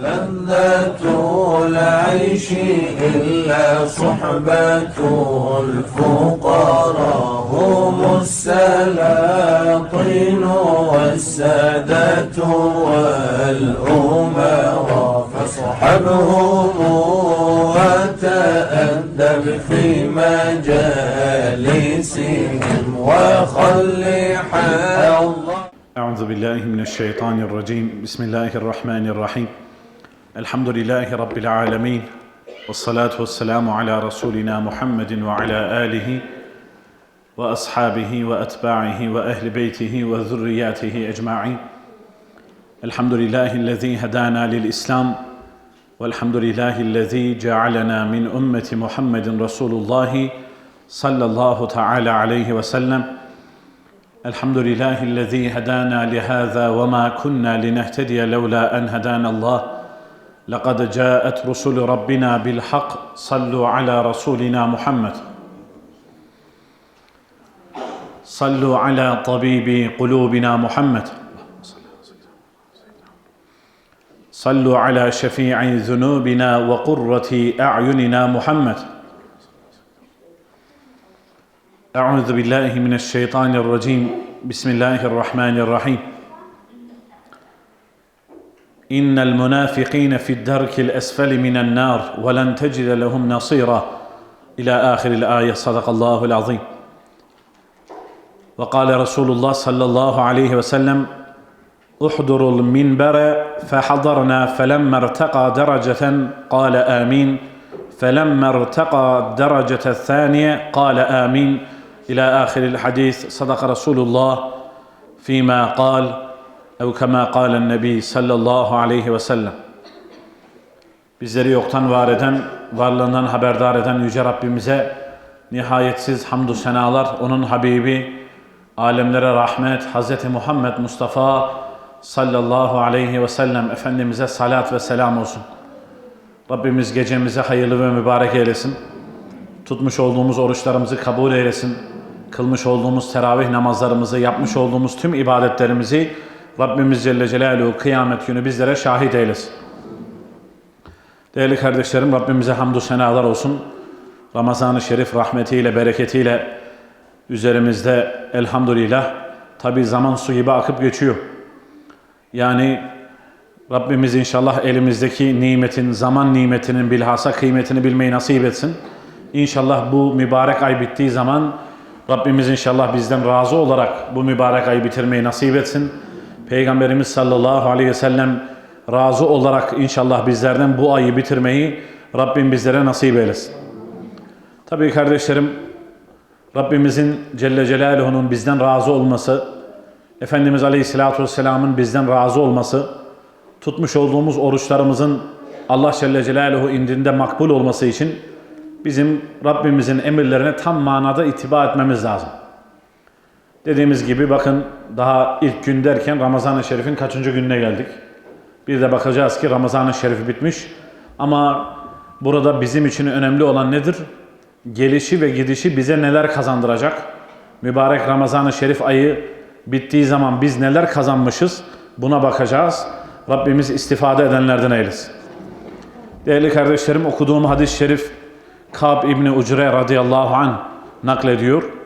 لذة العيش إلا صحبة الفقراء هم السلاطين والسادة والأمراء فاصحبهم وتأدب في مجالسهم وخل حظ أعوذ بالله من الشيطان الرجيم. بسم الله الرحمن الرحيم. الحمد لله رب العالمين والصلاة والسلام على رسولنا محمد وعلى آله وأصحابه وأتباعه وأهل بيته وذرياته أجمعين. الحمد لله الذي هدانا للإسلام والحمد لله الذي جعلنا من أمة محمد رسول الله صلى الله تعالى عليه وسلم. الحمد لله الذي هدانا لهذا وما كنا لنهتدي لولا أن هدانا الله. لقد جاءت رسل ربنا بالحق صلوا على رسولنا محمد. صلوا على طبيب قلوبنا محمد. صلوا على شفيع ذنوبنا وقرة أعيننا محمد. أعوذ بالله من الشيطان الرجيم. بسم الله الرحمن الرحيم. إن المنافقين في الدرك الأسفل من النار ولن تجد لهم نصيرا. إلى آخر الآية صدق الله العظيم. وقال رسول الله صلى الله عليه وسلم احضروا المنبر فحضرنا فلما ارتقى درجة قال آمين. فلما ارتقى الدرجة الثانية قال آمين. إلى آخر الحديث صدق رسول الله فيما قال Ev kema kâlen nebi sallallahu aleyhi ve sellem. Bizleri yoktan var eden, varlığından haberdar eden Yüce Rabbimize nihayetsiz hamdü senalar, onun Habibi, alemlere rahmet, Hz. Muhammed Mustafa sallallahu aleyhi ve sellem Efendimiz'e salat ve selam olsun. Rabbimiz gecemize hayırlı ve mübarek eylesin. Tutmuş olduğumuz oruçlarımızı kabul eylesin. Kılmış olduğumuz teravih namazlarımızı, yapmış olduğumuz tüm ibadetlerimizi Rabbimiz Celle Celaluhu kıyamet günü bizlere şahit eylesin. Değerli kardeşlerim Rabbimize hamdü senalar olsun. Ramazan-ı Şerif rahmetiyle, bereketiyle üzerimizde elhamdülillah tabi zaman su gibi akıp geçiyor. Yani Rabbimiz inşallah elimizdeki nimetin, zaman nimetinin bilhassa kıymetini bilmeyi nasip etsin. İnşallah bu mübarek ay bittiği zaman Rabbimiz inşallah bizden razı olarak bu mübarek ayı bitirmeyi nasip etsin. Peygamberimiz sallallahu aleyhi ve sellem razı olarak inşallah bizlerden bu ayı bitirmeyi Rabbim bizlere nasip eylesin. Tabii kardeşlerim Rabbimizin Celle Celaluhu'nun bizden razı olması, Efendimiz Aleyhisselatü Vesselam'ın bizden razı olması, tutmuş olduğumuz oruçlarımızın Allah Celle Celaluhu indinde makbul olması için bizim Rabbimizin emirlerine tam manada itibar etmemiz lazım. Dediğimiz gibi bakın daha ilk gün derken Ramazan-ı Şerif'in kaçıncı gününe geldik. Bir de bakacağız ki Ramazan-ı Şerif bitmiş. Ama burada bizim için önemli olan nedir? Gelişi ve gidişi bize neler kazandıracak? Mübarek Ramazan-ı Şerif ayı bittiği zaman biz neler kazanmışız? Buna bakacağız. Rabbimiz istifade edenlerden eylesin. Değerli kardeşlerim okuduğum hadis-i şerif Kab İbni Ucre radıyallahu an naklediyor.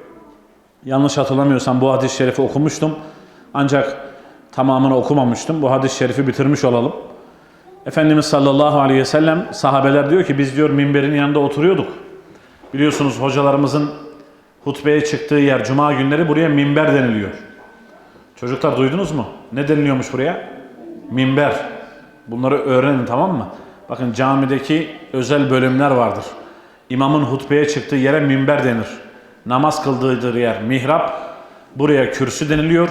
Yanlış hatırlamıyorsam bu hadis-i şerifi okumuştum. Ancak tamamını okumamıştım. Bu hadis-i şerifi bitirmiş olalım. Efendimiz sallallahu aleyhi ve sellem sahabeler diyor ki biz diyor minberin yanında oturuyorduk. Biliyorsunuz hocalarımızın hutbeye çıktığı yer cuma günleri buraya minber deniliyor. Çocuklar duydunuz mu? Ne deniliyormuş buraya? Minber. Bunları öğrenin tamam mı? Bakın camideki özel bölümler vardır. İmamın hutbeye çıktığı yere minber denir. Namaz kıldığı yer mihrap. Buraya kürsü deniliyor.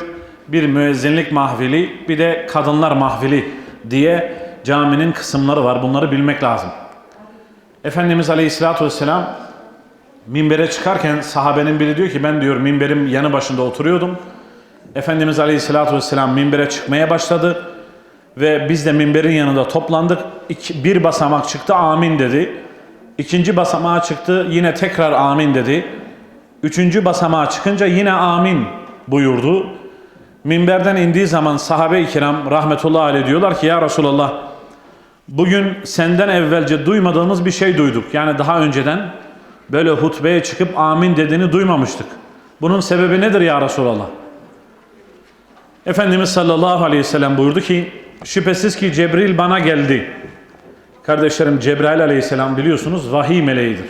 Bir müezzinlik mahvili, bir de kadınlar mahvili diye caminin kısımları var. Bunları bilmek lazım. Efendimiz Aleyhisselatü Vesselam minbere çıkarken sahabenin biri diyor ki ben diyor minberim yanı başında oturuyordum. Efendimiz Aleyhisselatü Vesselam minbere çıkmaya başladı. Ve biz de minberin yanında toplandık. İki, bir basamak çıktı amin dedi. İkinci basamağa çıktı yine tekrar amin dedi. Üçüncü basamağa çıkınca yine amin buyurdu. Minberden indiği zaman sahabe-i kiram rahmetullahi aleyh diyorlar ki ya Resulallah Bugün senden evvelce duymadığımız bir şey duyduk. Yani daha önceden böyle hutbeye çıkıp amin dediğini duymamıştık. Bunun sebebi nedir ya Resulallah? Efendimiz sallallahu aleyhi ve sellem buyurdu ki şüphesiz ki Cebrail bana geldi. Kardeşlerim Cebrail aleyhisselam biliyorsunuz vahiy meleğidir.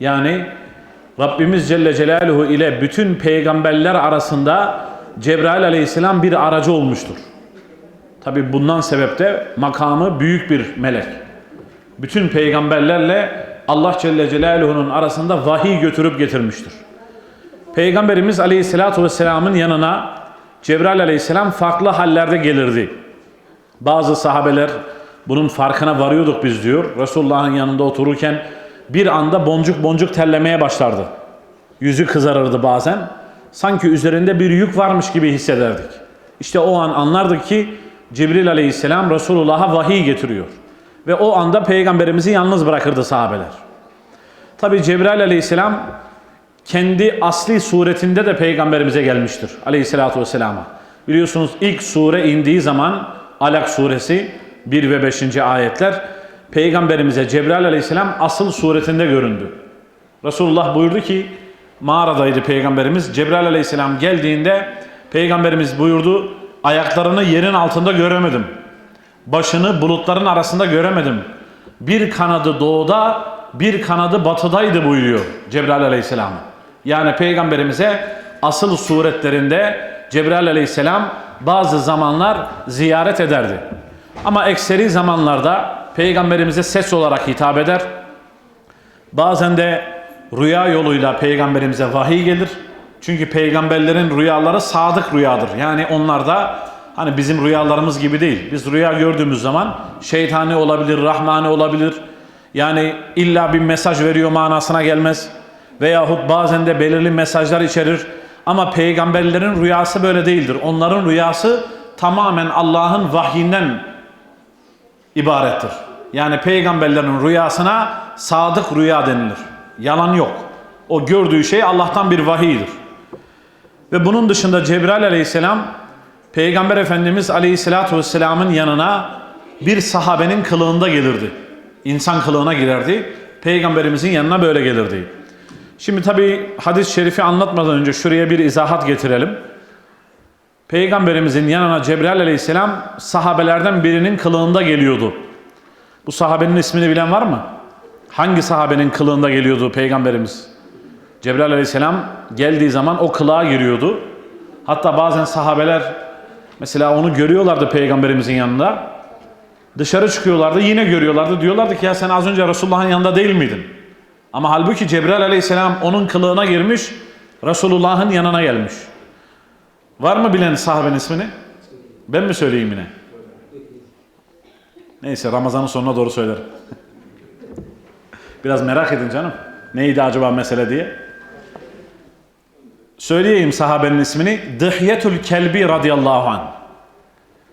Yani Rabbimiz Celle Celaluhu ile bütün peygamberler arasında Cebrail aleyhisselam bir aracı olmuştur. Tabi bundan sebep de makamı büyük bir melek. Bütün peygamberlerle Allah Celle Celaluhu'nun arasında vahiy götürüp getirmiştir. Peygamberimiz Aleyhisselatü Vesselam'ın yanına Cebrail Aleyhisselam farklı hallerde gelirdi. Bazı sahabeler bunun farkına varıyorduk biz diyor. Resulullah'ın yanında otururken bir anda boncuk boncuk terlemeye başlardı. Yüzü kızarırdı bazen. Sanki üzerinde bir yük varmış gibi hissederdik. İşte o an anlardık ki Cibril Aleyhisselam Resulullah'a vahiy getiriyor. Ve o anda peygamberimizi yalnız bırakırdı sahabeler. Tabi Cebrail Aleyhisselam kendi asli suretinde de peygamberimize gelmiştir aleyhissalatü vesselama. Biliyorsunuz ilk sure indiği zaman Alak suresi 1 ve 5. ayetler peygamberimize Cebrail aleyhisselam asıl suretinde göründü. Resulullah buyurdu ki mağaradaydı peygamberimiz. Cebrail aleyhisselam geldiğinde peygamberimiz buyurdu ayaklarını yerin altında göremedim. Başını bulutların arasında göremedim. Bir kanadı doğuda, bir kanadı batıdaydı buyuruyor Cebrail aleyhisselam. Yani peygamberimize asıl suretlerinde Cebrail aleyhisselam bazı zamanlar ziyaret ederdi. Ama ekseri zamanlarda peygamberimize ses olarak hitap eder. Bazen de rüya yoluyla peygamberimize vahiy gelir. Çünkü peygamberlerin rüyaları sadık rüyadır. Yani onlar da hani bizim rüyalarımız gibi değil. Biz rüya gördüğümüz zaman şeytani olabilir, rahmani olabilir. Yani illa bir mesaj veriyor manasına gelmez. Veyahut bazen de belirli mesajlar içerir. Ama peygamberlerin rüyası böyle değildir. Onların rüyası tamamen Allah'ın vahyinden ibarettir. Yani peygamberlerin rüyasına sadık rüya denilir. Yalan yok. O gördüğü şey Allah'tan bir vahiydir. Ve bunun dışında Cebrail aleyhisselam Peygamber Efendimiz aleyhissalatü vesselamın yanına bir sahabenin kılığında gelirdi. İnsan kılığına girerdi. Peygamberimizin yanına böyle gelirdi. Şimdi tabi hadis-i şerifi anlatmadan önce şuraya bir izahat getirelim. Peygamberimizin yanına Cebrail aleyhisselam sahabelerden birinin kılığında geliyordu. Bu sahabenin ismini bilen var mı? Hangi sahabenin kılığında geliyordu peygamberimiz? Cebrail aleyhisselam geldiği zaman o kılığa giriyordu. Hatta bazen sahabeler mesela onu görüyorlardı peygamberimizin yanında. Dışarı çıkıyorlardı yine görüyorlardı. Diyorlardı ki ya sen az önce Resulullah'ın yanında değil miydin? Ama halbuki Cebrail aleyhisselam onun kılığına girmiş, Resulullah'ın yanına gelmiş. Var mı bilen sahabenin ismini? Ben mi söyleyeyim yine? Neyse Ramazan'ın sonuna doğru söylerim. Biraz merak edin canım. Neydi acaba mesele diye. Söyleyeyim sahabenin ismini. Dıhyetül Kelbi radıyallahu anh.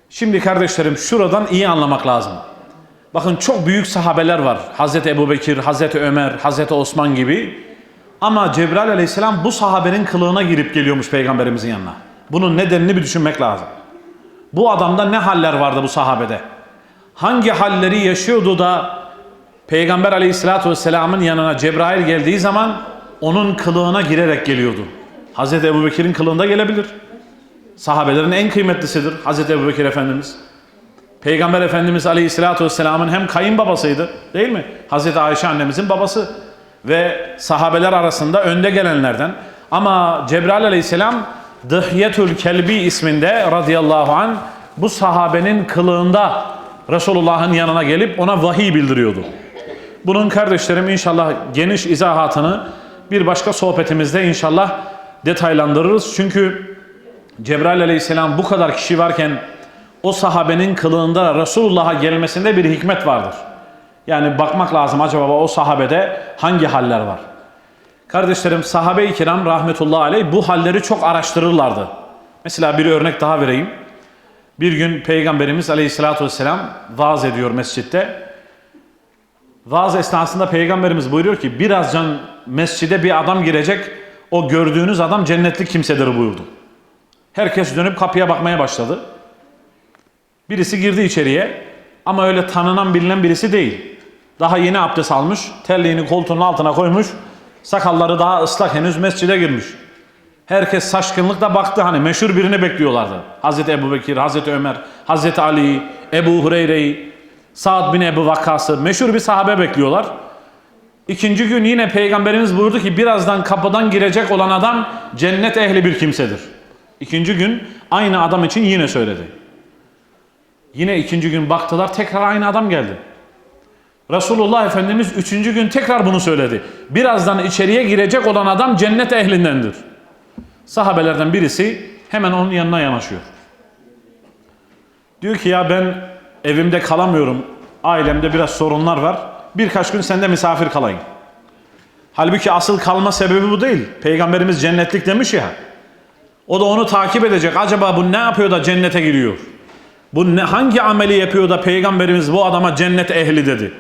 Şimdi kardeşlerim şuradan iyi anlamak lazım. Bakın çok büyük sahabeler var. Hazreti Ebu Bekir, Hazreti Ömer, Hazreti Osman gibi. Ama Cebrail aleyhisselam bu sahabenin kılığına girip geliyormuş peygamberimizin yanına. Bunun nedenini bir düşünmek lazım. Bu adamda ne haller vardı bu sahabede? Hangi halleri yaşıyordu da Peygamber aleyhissalatü vesselamın yanına Cebrail geldiği zaman onun kılığına girerek geliyordu. Hazreti Ebu Bekir'in kılığında gelebilir. Sahabelerin en kıymetlisidir Hazreti Ebu Bekir Efendimiz. Peygamber Efendimiz Aleyhisselatü Vesselam'ın hem kayınbabasıydı değil mi? Hazreti Ayşe annemizin babası ve sahabeler arasında önde gelenlerden. Ama Cebrail Aleyhisselam Dıhyetül Kelbi isminde radıyallahu an bu sahabenin kılığında Resulullah'ın yanına gelip ona vahiy bildiriyordu. Bunun kardeşlerim inşallah geniş izahatını bir başka sohbetimizde inşallah detaylandırırız. Çünkü Cebrail aleyhisselam bu kadar kişi varken o sahabenin kılığında Resulullah'a gelmesinde bir hikmet vardır. Yani bakmak lazım acaba o sahabede hangi haller var. Kardeşlerim sahabe-i kiram rahmetullahi aleyh bu halleri çok araştırırlardı. Mesela bir örnek daha vereyim. Bir gün Peygamberimiz aleyhissalatü vesselam vaaz ediyor mescitte. Vaaz esnasında Peygamberimiz buyuruyor ki birazdan mescide bir adam girecek. O gördüğünüz adam cennetlik kimsedir buyurdu. Herkes dönüp kapıya bakmaya başladı. Birisi girdi içeriye. Ama öyle tanınan bilinen birisi değil. Daha yeni abdest almış, terliğini koltuğunun altına koymuş, sakalları daha ıslak henüz mescide girmiş. Herkes şaşkınlıkla baktı hani meşhur birini bekliyorlardı. Hazreti Ebu Bekir, Hazreti Ömer, Hazreti Ali, Ebu Hureyre'yi, Sa'd bin Ebu Vakkas'ı meşhur bir sahabe bekliyorlar. İkinci gün yine Peygamberimiz buyurdu ki birazdan kapıdan girecek olan adam cennet ehli bir kimsedir. İkinci gün aynı adam için yine söyledi. Yine ikinci gün baktılar tekrar aynı adam geldi. Resulullah Efendimiz üçüncü gün tekrar bunu söyledi. Birazdan içeriye girecek olan adam cennet ehlindendir. Sahabelerden birisi hemen onun yanına yanaşıyor. Diyor ki ya ben evimde kalamıyorum. Ailemde biraz sorunlar var. Birkaç gün sende misafir kalayım. Halbuki asıl kalma sebebi bu değil. Peygamberimiz cennetlik demiş ya. O da onu takip edecek. Acaba bu ne yapıyor da cennete giriyor? Bu ne, hangi ameli yapıyor da peygamberimiz bu adama cennet ehli dedi.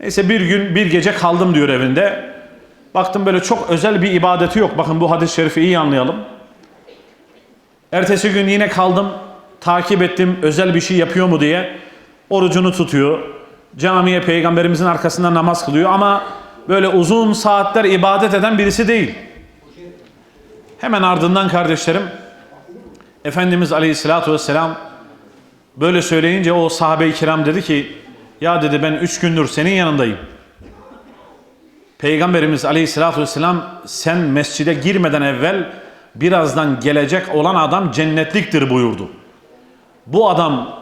Neyse bir gün bir gece kaldım diyor evinde. Baktım böyle çok özel bir ibadeti yok. Bakın bu hadis-i şerifi iyi anlayalım. Ertesi gün yine kaldım. Takip ettim özel bir şey yapıyor mu diye. Orucunu tutuyor. Camiye peygamberimizin arkasında namaz kılıyor ama böyle uzun saatler ibadet eden birisi değil. Hemen ardından kardeşlerim Efendimiz Aleyhisselatü Vesselam böyle söyleyince o sahabe-i kiram dedi ki ya dedi ben üç gündür senin yanındayım. Peygamberimiz Aleyhisselatü Vesselam sen mescide girmeden evvel birazdan gelecek olan adam cennetliktir buyurdu. Bu adam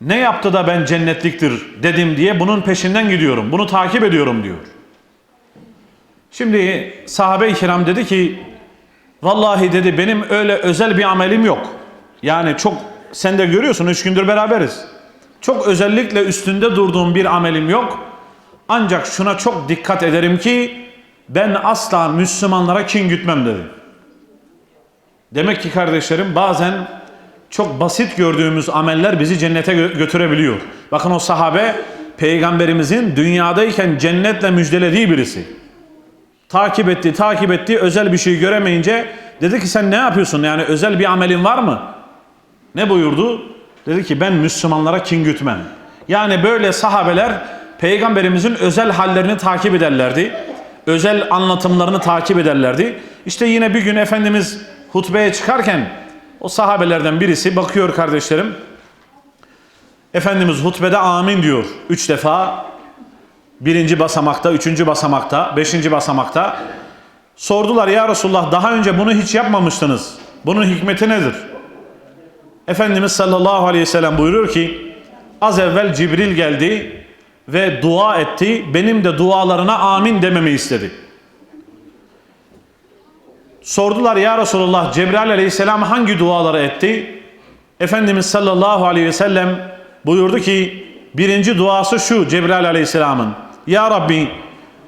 ne yaptı da ben cennetliktir dedim diye bunun peşinden gidiyorum. Bunu takip ediyorum diyor. Şimdi sahabe-i kiram dedi ki vallahi dedi benim öyle özel bir amelim yok. Yani çok sen de görüyorsun üç gündür beraberiz. Çok özellikle üstünde durduğum bir amelim yok. Ancak şuna çok dikkat ederim ki ben asla Müslümanlara kin gütmem dedi. Demek ki kardeşlerim bazen çok basit gördüğümüz ameller bizi cennete gö- götürebiliyor. Bakın o sahabe peygamberimizin dünyadayken cennetle müjdelediği birisi. Takip etti, takip etti, özel bir şey göremeyince dedi ki sen ne yapıyorsun? Yani özel bir amelin var mı? Ne buyurdu? Dedi ki ben Müslümanlara kin gütmem. Yani böyle sahabeler peygamberimizin özel hallerini takip ederlerdi. Özel anlatımlarını takip ederlerdi. İşte yine bir gün Efendimiz hutbeye çıkarken o sahabelerden birisi bakıyor kardeşlerim. Efendimiz hutbede amin diyor. Üç defa. Birinci basamakta, üçüncü basamakta, beşinci basamakta. Sordular ya Resulullah daha önce bunu hiç yapmamıştınız. Bunun hikmeti nedir? Efendimiz sallallahu aleyhi ve sellem buyuruyor ki az evvel Cibril geldi ve dua etti. Benim de dualarına amin dememi istedi. Sordular ya Resulullah Cebrail aleyhisselam hangi duaları etti? Efendimiz sallallahu aleyhi ve sellem buyurdu ki birinci duası şu Cebrail aleyhisselamın. Ya Rabbi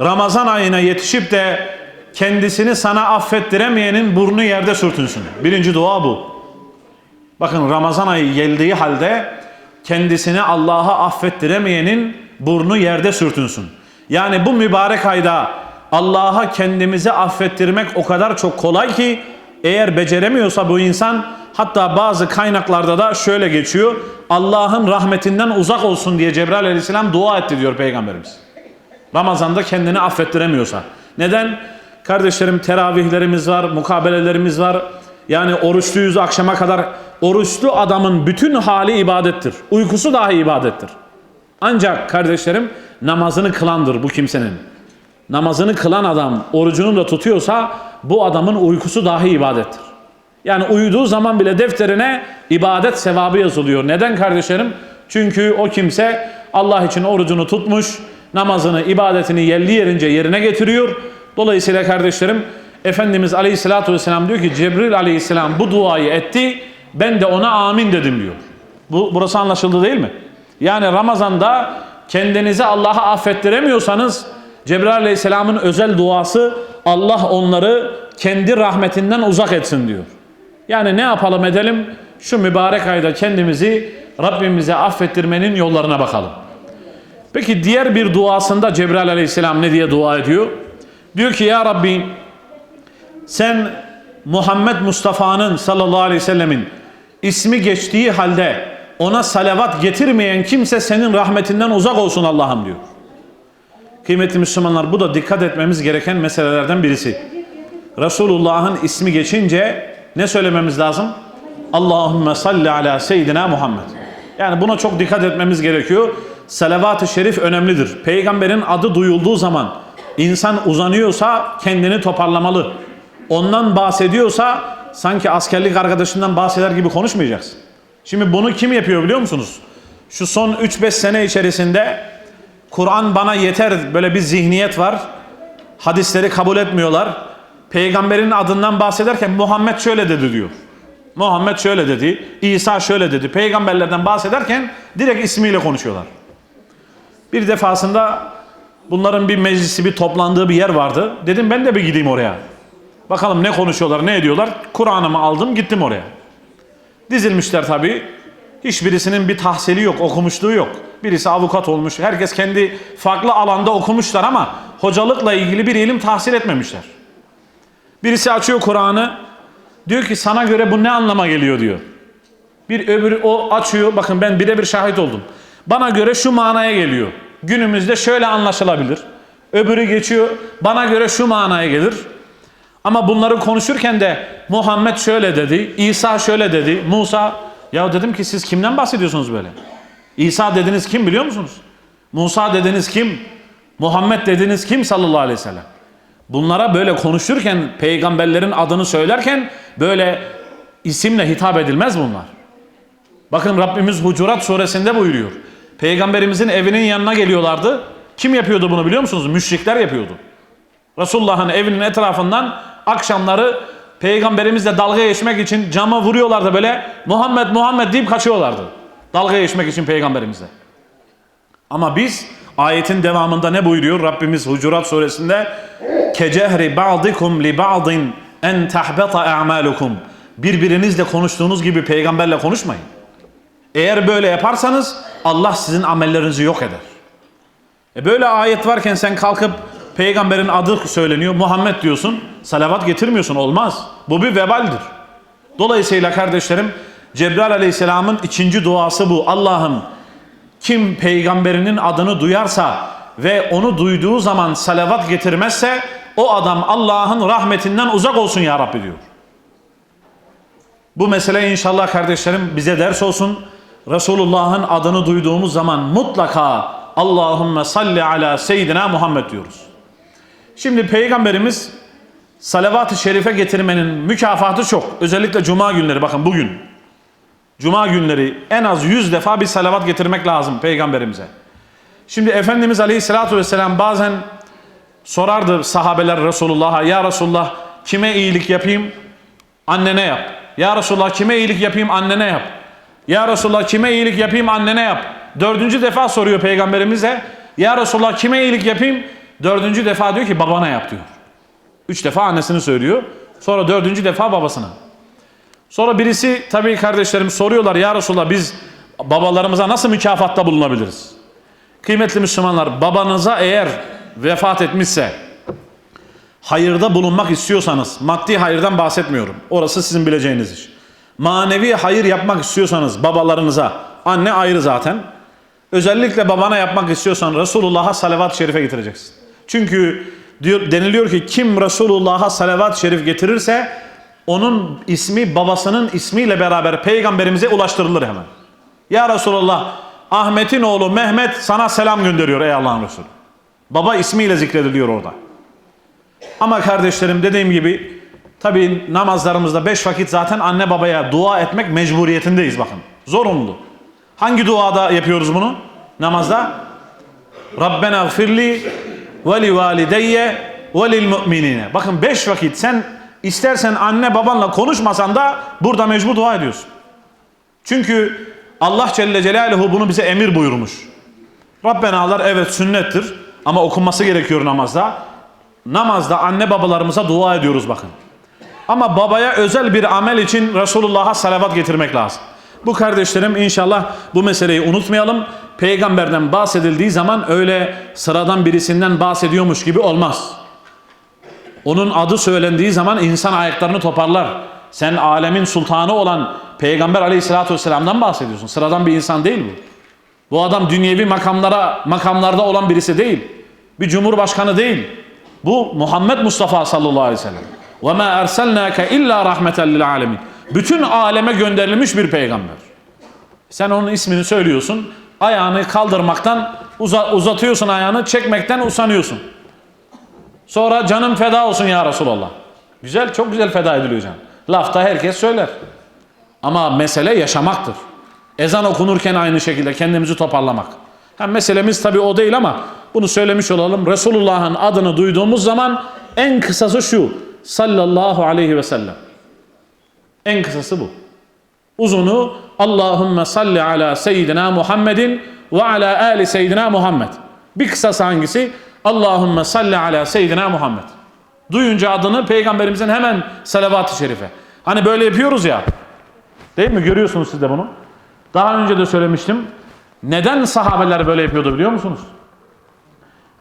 Ramazan ayına yetişip de kendisini sana affettiremeyenin burnu yerde sürtünsün. Birinci dua bu. Bakın Ramazan ayı geldiği halde kendisini Allah'a affettiremeyenin burnu yerde sürtünsün. Yani bu mübarek ayda Allah'a kendimizi affettirmek o kadar çok kolay ki eğer beceremiyorsa bu insan hatta bazı kaynaklarda da şöyle geçiyor. Allah'ın rahmetinden uzak olsun diye Cebrail aleyhisselam dua etti diyor Peygamberimiz. Ramazan'da kendini affettiremiyorsa. Neden? Kardeşlerim teravihlerimiz var, mukabelelerimiz var. Yani oruçluyuz akşama kadar. Oruçlu adamın bütün hali ibadettir. Uykusu dahi ibadettir. Ancak kardeşlerim namazını kılandır bu kimsenin. Namazını kılan adam orucunu da tutuyorsa bu adamın uykusu dahi ibadettir. Yani uyuduğu zaman bile defterine ibadet sevabı yazılıyor. Neden kardeşlerim? Çünkü o kimse Allah için orucunu tutmuş, namazını, ibadetini yerli yerince yerine getiriyor. Dolayısıyla kardeşlerim Efendimiz Aleyhisselatü Vesselam diyor ki Cebrail Aleyhisselam bu duayı etti. Ben de ona amin dedim diyor. Bu, burası anlaşıldı değil mi? Yani Ramazan'da kendinizi Allah'a affettiremiyorsanız Cebrail Aleyhisselam'ın özel duası Allah onları kendi rahmetinden uzak etsin diyor. Yani ne yapalım edelim? Şu mübarek ayda kendimizi Rabbimize affettirmenin yollarına bakalım. Peki diğer bir duasında Cebrail Aleyhisselam ne diye dua ediyor? Diyor ki ya Rabbi sen Muhammed Mustafa'nın sallallahu aleyhi ve sellemin ismi geçtiği halde ona salavat getirmeyen kimse senin rahmetinden uzak olsun Allah'ım diyor. Kıymetli Müslümanlar bu da dikkat etmemiz gereken meselelerden birisi. Resulullah'ın ismi geçince ne söylememiz lazım? Allahümme salli ala seyyidina Muhammed. Yani buna çok dikkat etmemiz gerekiyor. Salavat-ı şerif önemlidir. Peygamberin adı duyulduğu zaman insan uzanıyorsa kendini toparlamalı. Ondan bahsediyorsa sanki askerlik arkadaşından bahseder gibi konuşmayacaksın. Şimdi bunu kim yapıyor biliyor musunuz? Şu son 3-5 sene içerisinde Kur'an bana yeter böyle bir zihniyet var. Hadisleri kabul etmiyorlar. Peygamberin adından bahsederken Muhammed şöyle dedi diyor. Muhammed şöyle dedi, İsa şöyle dedi. Peygamberlerden bahsederken direkt ismiyle konuşuyorlar. Bir defasında bunların bir meclisi, bir toplandığı bir yer vardı. Dedim ben de bir gideyim oraya. Bakalım ne konuşuyorlar, ne ediyorlar. Kur'an'ımı aldım, gittim oraya. Dizilmişler tabii. Hiçbirisinin bir tahsili yok, okumuşluğu yok. Birisi avukat olmuş. Herkes kendi farklı alanda okumuşlar ama hocalıkla ilgili bir ilim tahsil etmemişler. Birisi açıyor Kur'an'ı. Diyor ki sana göre bu ne anlama geliyor diyor. Bir öbürü o açıyor. Bakın ben birebir şahit oldum. Bana göre şu manaya geliyor. Günümüzde şöyle anlaşılabilir. Öbürü geçiyor. Bana göre şu manaya gelir. Ama bunları konuşurken de Muhammed şöyle dedi, İsa şöyle dedi, Musa ya dedim ki siz kimden bahsediyorsunuz böyle? İsa dediniz kim biliyor musunuz? Musa dediniz kim? Muhammed dediniz kim sallallahu aleyhi ve sellem? Bunlara böyle konuşurken peygamberlerin adını söylerken böyle isimle hitap edilmez bunlar. Bakın Rabbimiz Hucurat suresinde buyuruyor. Peygamberimizin evinin yanına geliyorlardı. Kim yapıyordu bunu biliyor musunuz? Müşrikler yapıyordu. Resulullah'ın evinin etrafından akşamları peygamberimizle dalga geçmek için cama vuruyorlardı böyle. Muhammed Muhammed deyip kaçıyorlardı. Dalga geçmek için peygamberimizle. Ama biz ayetin devamında ne buyuruyor Rabbimiz Hucurat suresinde? Kecehri ba'dikum li ba'din en tahbata a'malukum. Birbirinizle konuştuğunuz gibi peygamberle konuşmayın. Eğer böyle yaparsanız Allah sizin amellerinizi yok eder. E böyle ayet varken sen kalkıp peygamberin adı söyleniyor Muhammed diyorsun salavat getirmiyorsun olmaz. Bu bir vebaldir. Dolayısıyla kardeşlerim Cebrail aleyhisselamın ikinci duası bu. Allah'ım kim peygamberinin adını duyarsa ve onu duyduğu zaman salavat getirmezse o adam Allah'ın rahmetinden uzak olsun ya Rabbi diyor. Bu mesele inşallah kardeşlerim bize ders olsun. Resulullah'ın adını duyduğumuz zaman mutlaka Allahümme salli ala seyyidina Muhammed diyoruz. Şimdi peygamberimiz salavat-ı şerife getirmenin mükafatı çok. Özellikle cuma günleri bakın bugün. Cuma günleri en az 100 defa bir salavat getirmek lazım peygamberimize. Şimdi Efendimiz Aleyhisselatü Vesselam bazen sorardı sahabeler Resulullah'a ya Resulullah kime iyilik yapayım? Annene yap. Ya Resulullah kime iyilik yapayım? Annene yap. Ya Resulullah kime iyilik yapayım? Annene yap. Dördüncü defa soruyor peygamberimize. Ya Resulullah kime iyilik yapayım? Dördüncü defa diyor ki babana yap diyor. Üç defa annesini söylüyor. Sonra dördüncü defa babasına. Sonra birisi tabii kardeşlerim soruyorlar ya Resulallah biz babalarımıza nasıl mükafatta bulunabiliriz? Kıymetli Müslümanlar babanıza eğer vefat etmişse hayırda bulunmak istiyorsanız maddi hayırdan bahsetmiyorum. Orası sizin bileceğiniz iş. Manevi hayır yapmak istiyorsanız babalarınıza anne ayrı zaten. Özellikle babana yapmak istiyorsan Resulullah'a salavat-ı şerife getireceksin. Çünkü diyor, deniliyor ki kim Resulullah'a salavat-ı şerif getirirse onun ismi babasının ismiyle beraber peygamberimize ulaştırılır hemen. Ya Resulallah Ahmet'in oğlu Mehmet sana selam gönderiyor ey Allah'ın Resulü. Baba ismiyle zikrediliyor orada. Ama kardeşlerim dediğim gibi tabi namazlarımızda beş vakit zaten anne babaya dua etmek mecburiyetindeyiz bakın. Zorunlu. Hangi duada yapıyoruz bunu? Namazda Rabbena gfirli ve li valideyye ve lil mu'minine. Bakın beş vakit sen istersen anne babanla konuşmasan da burada mecbur dua ediyorsun. Çünkü Allah Celle Celaluhu bunu bize emir buyurmuş. Rabbenalar evet sünnettir ama okunması gerekiyor namazda. Namazda anne babalarımıza dua ediyoruz bakın. Ama babaya özel bir amel için Resulullah'a salavat getirmek lazım. Bu kardeşlerim inşallah bu meseleyi unutmayalım. Peygamberden bahsedildiği zaman öyle sıradan birisinden bahsediyormuş gibi olmaz. Onun adı söylendiği zaman insan ayaklarını toparlar. Sen alemin sultanı olan Peygamber aleyhissalatü vesselam'dan bahsediyorsun. Sıradan bir insan değil bu. Bu adam dünyevi makamlara makamlarda olan birisi değil. Bir cumhurbaşkanı değil. Bu Muhammed Mustafa sallallahu aleyhi ve sellem. Erselnake illa rahmeten lil alemin. Bütün aleme gönderilmiş bir peygamber. Sen onun ismini söylüyorsun. Ayağını kaldırmaktan uza- uzatıyorsun ayağını, çekmekten usanıyorsun. Sonra canım feda olsun ya Resulallah. Güzel, çok güzel feda ediliyor can. Lafta herkes söyler. Ama mesele yaşamaktır. Ezan okunurken aynı şekilde kendimizi toparlamak. Ha, meselemiz tabii o değil ama bunu söylemiş olalım. Resulullah'ın adını duyduğumuz zaman en kısası şu. Sallallahu aleyhi ve sellem. En kısası bu. Uzunu Allahümme salli ala seyyidina Muhammedin ve ala ali seyyidina Muhammed. Bir kısası hangisi? Allahümme salli ala seyyidina Muhammed. Duyunca adını peygamberimizin hemen salavat-ı şerife. Hani böyle yapıyoruz ya. Değil mi? Görüyorsunuz siz de bunu. Daha önce de söylemiştim. Neden sahabeler böyle yapıyordu biliyor musunuz?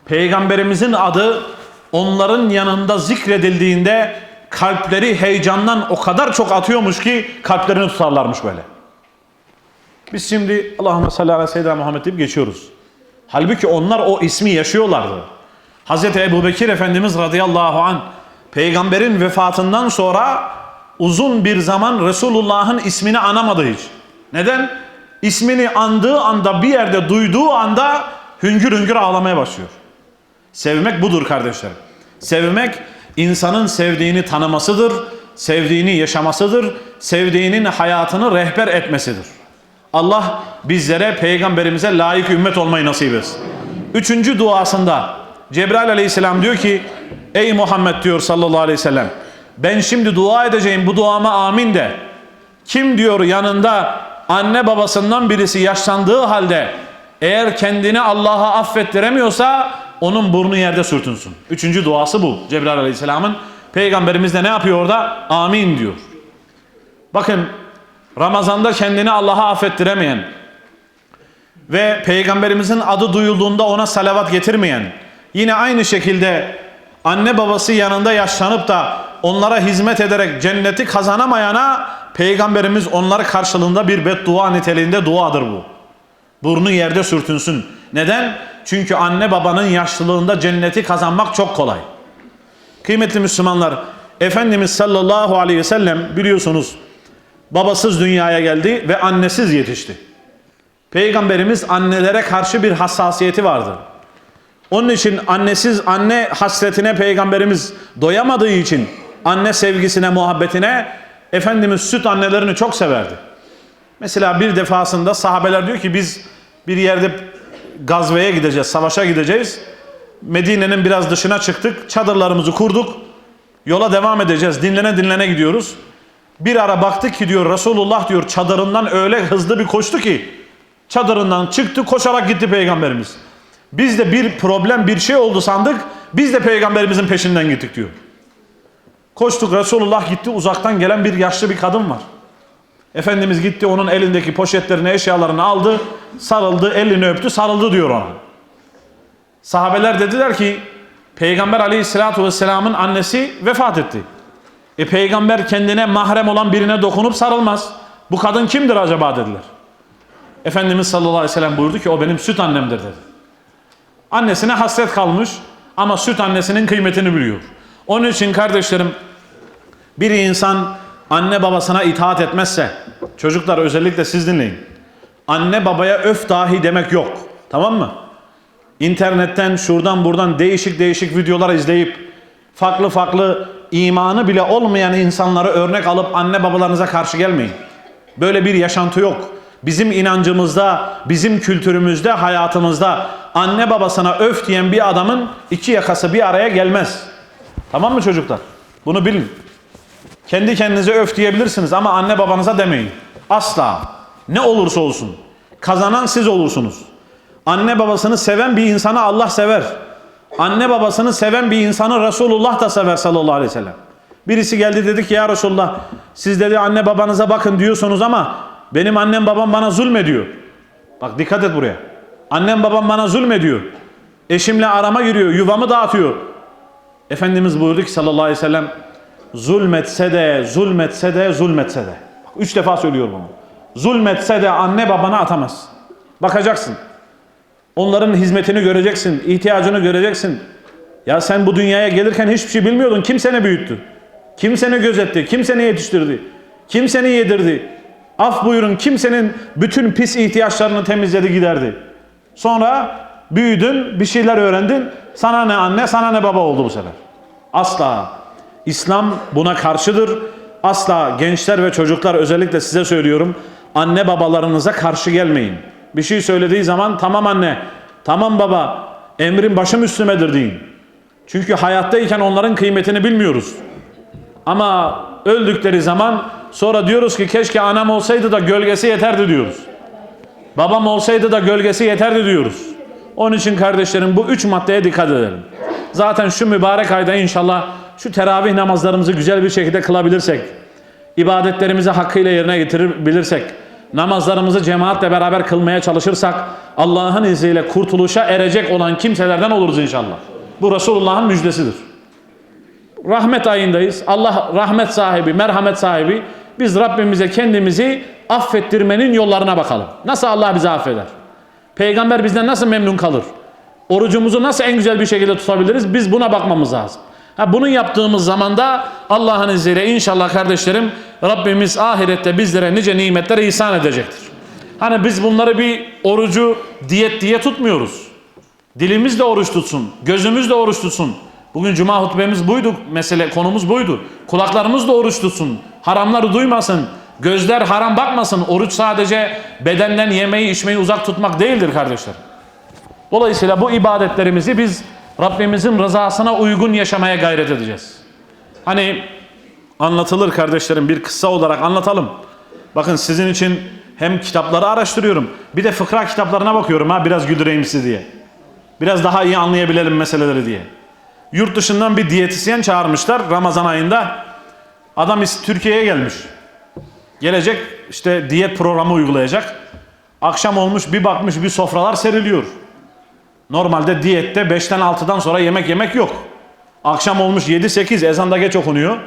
Peygamberimizin adı onların yanında zikredildiğinde kalpleri heyecandan o kadar çok atıyormuş ki kalplerini tutarlarmış böyle. Biz şimdi Allahümme salli ala seyyidina Muhammed deyip geçiyoruz. Halbuki onlar o ismi yaşıyorlardı. Hazreti Ebu Bekir Efendimiz radıyallahu an peygamberin vefatından sonra uzun bir zaman Resulullah'ın ismini anamadı hiç. Neden? İsmini andığı anda bir yerde duyduğu anda hüngür hüngür ağlamaya başlıyor. Sevmek budur kardeşlerim. Sevmek insanın sevdiğini tanımasıdır, sevdiğini yaşamasıdır, sevdiğinin hayatını rehber etmesidir. Allah bizlere peygamberimize layık ümmet olmayı nasip etsin. Üçüncü duasında Cebrail aleyhisselam diyor ki Ey Muhammed diyor sallallahu aleyhi ve sellem ben şimdi dua edeceğim bu duama amin de kim diyor yanında anne babasından birisi yaşlandığı halde eğer kendini Allah'a affettiremiyorsa onun burnu yerde sürtünsün. Üçüncü duası bu Cebrail aleyhisselamın. Peygamberimiz de ne yapıyor orada? Amin diyor. Bakın Ramazanda kendini Allah'a affettiremeyen ve peygamberimizin adı duyulduğunda ona salavat getirmeyen, yine aynı şekilde anne babası yanında yaşlanıp da onlara hizmet ederek cenneti kazanamayana peygamberimiz onları karşılığında bir beddua niteliğinde duadır bu. Burnu yerde sürtünsün. Neden? Çünkü anne babanın yaşlılığında cenneti kazanmak çok kolay. Kıymetli Müslümanlar, Efendimiz sallallahu aleyhi ve sellem biliyorsunuz babasız dünyaya geldi ve annesiz yetişti. Peygamberimiz annelere karşı bir hassasiyeti vardı. Onun için annesiz anne hasretine peygamberimiz doyamadığı için anne sevgisine, muhabbetine Efendimiz süt annelerini çok severdi. Mesela bir defasında sahabeler diyor ki biz bir yerde gazveye gideceğiz, savaşa gideceğiz. Medine'nin biraz dışına çıktık, çadırlarımızı kurduk. Yola devam edeceğiz, dinlene dinlene gidiyoruz. Bir ara baktık ki diyor Resulullah diyor çadırından öyle hızlı bir koştu ki çadırından çıktı koşarak gitti peygamberimiz. Biz de bir problem bir şey oldu sandık biz de peygamberimizin peşinden gittik diyor. Koştuk Resulullah gitti uzaktan gelen bir yaşlı bir kadın var. Efendimiz gitti onun elindeki poşetlerini eşyalarını aldı sarıldı elini öptü sarıldı diyor ona. Sahabeler dediler ki Peygamber aleyhissalatu vesselamın annesi vefat etti. E peygamber kendine mahrem olan birine dokunup sarılmaz. Bu kadın kimdir acaba dediler. Efendimiz sallallahu aleyhi ve sellem buyurdu ki o benim süt annemdir dedi. Annesine hasret kalmış ama süt annesinin kıymetini biliyor. Onun için kardeşlerim bir insan anne babasına itaat etmezse çocuklar özellikle siz dinleyin. Anne babaya öf dahi demek yok. Tamam mı? İnternetten şuradan buradan değişik değişik videolar izleyip farklı farklı imanı bile olmayan insanları örnek alıp anne babalarınıza karşı gelmeyin. Böyle bir yaşantı yok. Bizim inancımızda, bizim kültürümüzde, hayatımızda anne babasına öf diyen bir adamın iki yakası bir araya gelmez. Tamam mı çocuklar? Bunu bilin. Kendi kendinize öf diyebilirsiniz ama anne babanıza demeyin. Asla. Ne olursa olsun. Kazanan siz olursunuz. Anne babasını seven bir insanı Allah sever. Anne babasını seven bir insanı Resulullah da sever sallallahu aleyhi ve sellem. Birisi geldi dedi ki ya Resulullah siz dedi anne babanıza bakın diyorsunuz ama benim annem babam bana zulmediyor. Bak dikkat et buraya. Annem babam bana zulmediyor. Eşimle arama giriyor, yuvamı dağıtıyor. Efendimiz buyurdu ki sallallahu aleyhi ve sellem zulmetse de, zulmetse de, zulmetse de. Bak Üç defa söylüyorum bunu. Zulmetse de anne babana atamaz. Bakacaksın. Onların hizmetini göreceksin, ihtiyacını göreceksin. Ya sen bu dünyaya gelirken hiçbir şey bilmiyordun. Kim seni büyüttü? Kim seni gözetti? Kim seni yetiştirdi? Kim seni yedirdi? Af buyurun kim senin bütün pis ihtiyaçlarını temizledi giderdi? Sonra büyüdün, bir şeyler öğrendin. Sana ne anne, sana ne baba oldu bu sefer. Asla. İslam buna karşıdır. Asla gençler ve çocuklar özellikle size söylüyorum. Anne babalarınıza karşı gelmeyin. Bir şey söylediği zaman tamam anne, tamam baba, emrin başım üstümedir deyin. Çünkü hayattayken onların kıymetini bilmiyoruz. Ama öldükleri zaman sonra diyoruz ki keşke anam olsaydı da gölgesi yeterdi diyoruz. Babam olsaydı da gölgesi yeterdi diyoruz. Onun için kardeşlerim bu üç maddeye dikkat edelim. Zaten şu mübarek ayda inşallah şu teravih namazlarımızı güzel bir şekilde kılabilirsek, ibadetlerimizi hakkıyla yerine getirebilirsek, namazlarımızı cemaatle beraber kılmaya çalışırsak Allah'ın izniyle kurtuluşa erecek olan kimselerden oluruz inşallah. Bu Resulullah'ın müjdesidir. Rahmet ayındayız. Allah rahmet sahibi, merhamet sahibi. Biz Rabbimize kendimizi affettirmenin yollarına bakalım. Nasıl Allah bizi affeder? Peygamber bizden nasıl memnun kalır? Orucumuzu nasıl en güzel bir şekilde tutabiliriz? Biz buna bakmamız lazım. Ha, bunu yaptığımız zaman da Allah'ın izniyle inşallah kardeşlerim Rabbimiz ahirette bizlere nice nimetler ihsan edecektir. Hani biz bunları bir orucu diyet diye tutmuyoruz. Dilimiz de oruç tutsun, gözümüz de oruç tutsun. Bugün cuma hutbemiz buydu, mesele konumuz buydu. Kulaklarımız da oruç tutsun, haramları duymasın, gözler haram bakmasın. Oruç sadece bedenden yemeği içmeyi uzak tutmak değildir kardeşler. Dolayısıyla bu ibadetlerimizi biz Rabbimizin rızasına uygun yaşamaya gayret edeceğiz. Hani anlatılır kardeşlerim bir kıssa olarak anlatalım. Bakın sizin için hem kitapları araştırıyorum bir de fıkra kitaplarına bakıyorum ha biraz güldüreyim sizi diye. Biraz daha iyi anlayabilelim meseleleri diye. Yurt dışından bir diyetisyen çağırmışlar Ramazan ayında. Adam Türkiye'ye gelmiş. Gelecek işte diyet programı uygulayacak. Akşam olmuş bir bakmış bir sofralar seriliyor. Normalde diyette 5'ten 6'dan sonra yemek yemek yok. Akşam olmuş 7-8 ezanda geç okunuyor.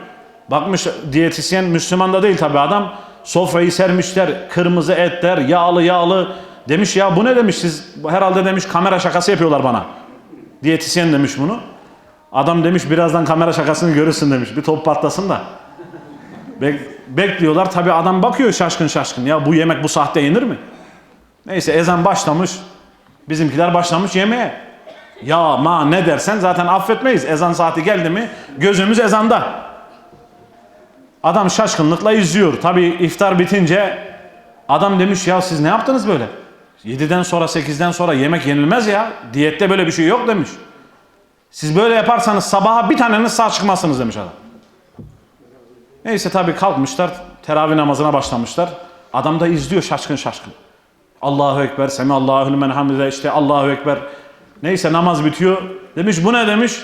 Bakmış diyetisyen Müslüman da değil tabi adam. Sofrayı sermişler kırmızı etler yağlı yağlı. Demiş ya bu ne demiş siz herhalde demiş kamera şakası yapıyorlar bana. Diyetisyen demiş bunu. Adam demiş birazdan kamera şakasını görürsün demiş. Bir top patlasın da. Bek- bekliyorlar tabi adam bakıyor şaşkın şaşkın. Ya bu yemek bu sahte yenir mi? Neyse ezan başlamış. Bizimkiler başlamış yemeğe. Ya ma ne dersen zaten affetmeyiz. Ezan saati geldi mi gözümüz ezanda. Adam şaşkınlıkla izliyor. Tabi iftar bitince adam demiş ya siz ne yaptınız böyle? 7'den sonra 8'den sonra yemek yenilmez ya. Diyette böyle bir şey yok demiş. Siz böyle yaparsanız sabaha bir taneniz sağ çıkmazsınız demiş adam. Neyse tabi kalkmışlar teravih namazına başlamışlar. Adam da izliyor şaşkın şaşkın. Allahu Ekber, Semi Allahu limen hamide işte Allahu Ekber. Neyse namaz bitiyor. Demiş bu ne demiş?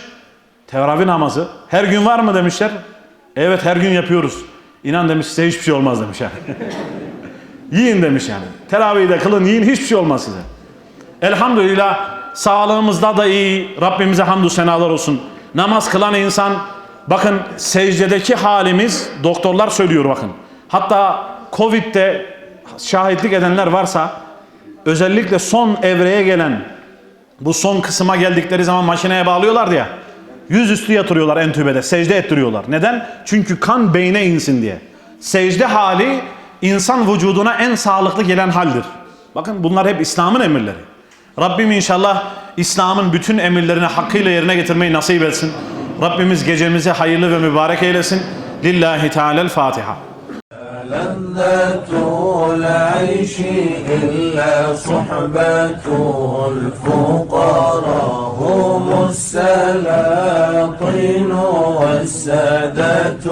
Teravih namazı. Her gün var mı demişler. Evet her gün yapıyoruz. İnan demiş size hiçbir şey olmaz demiş yani. yiyin demiş yani. Teravihi de kılın yiyin hiçbir şey olmaz size. Elhamdülillah sağlığımızda da iyi. Rabbimize hamdü senalar olsun. Namaz kılan insan bakın secdedeki halimiz doktorlar söylüyor bakın. Hatta Covid'de şahitlik edenler varsa özellikle son evreye gelen bu son kısma geldikleri zaman makineye bağlıyorlar ya yüzüstü yatırıyorlar entübede secde ettiriyorlar. Neden? Çünkü kan beyne insin diye. Secde hali insan vücuduna en sağlıklı gelen haldir. Bakın bunlar hep İslam'ın emirleri. Rabbim inşallah İslam'ın bütün emirlerini hakkıyla yerine getirmeyi nasip etsin. Rabbimiz gecemizi hayırlı ve mübarek eylesin. Lillahi Teala'l Fatiha. لذة العيش إلا صحبة الفقراء هم السلاطين والسادة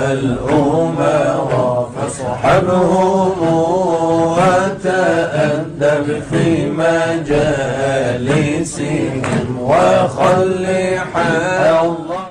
والأمراء فاصحبهم وتأدب في مجالسهم وخل حالهم